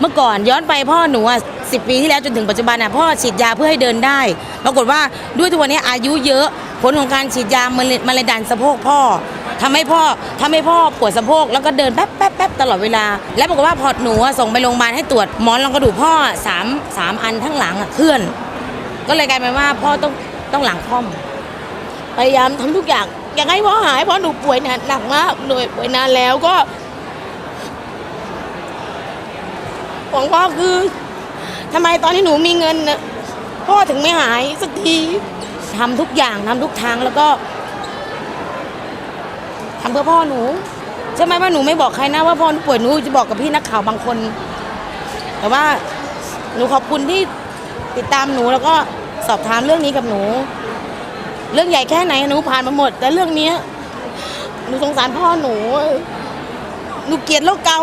เมื่อก่อนย้อนไปพ่อหนูอะสิปีที่แล้วจนถึงปัจจุบันอะพ่อฉีดยาเพื่อให้เดินได้ปรากฏว่าด้วยทุกวันนี้อายุเยอะผลของการฉีดยามันเลยมันเลยดันสะโพกพ่อทำให้พ่อทำให้พ่อปวดสะโพกแล้วก็เดินแป๊บแป๊บแป๊บตลอดเวลา และปรากฏว่าพอหนูอะส่งไปโรงพยาบาลให้ตรวจหมอนรองกระดูกพ่อสามสามอันทั้งหลังอะเคลื่อน ก็เลยกลายเป็นว่าพ่อต้องต้องหลังค่อมพยายามทำทุกอย่างอยากให้พ่อหายเพราะหนูป่วยหนักหนักมากหนูป่วยนานแล้วก็ หวังพ่อคือทำไมตอนที่หนูมีเงินนะพ่อถึงไม่หายสักทีทำทุกอย่างทำทุกทางแล้วก็ทำเพื่อพ่อหนูใช่ไหมว่าหนูไม่บอกใครนะว่าพ่อหนูป่วยหนูจะบอกกับพี่นักข่าวบางคน แต่ว่าหนูขอบคุณที่ติดตามหนูแล้วก็สอบถามเรื่องนี้กับหนู เรื่องใหญ่แค่ไหนหนูผ่านมาหมด แต่เรื่องเนี้ยหนูสงสารพ่อหนู หนูเกลียดโรคเกา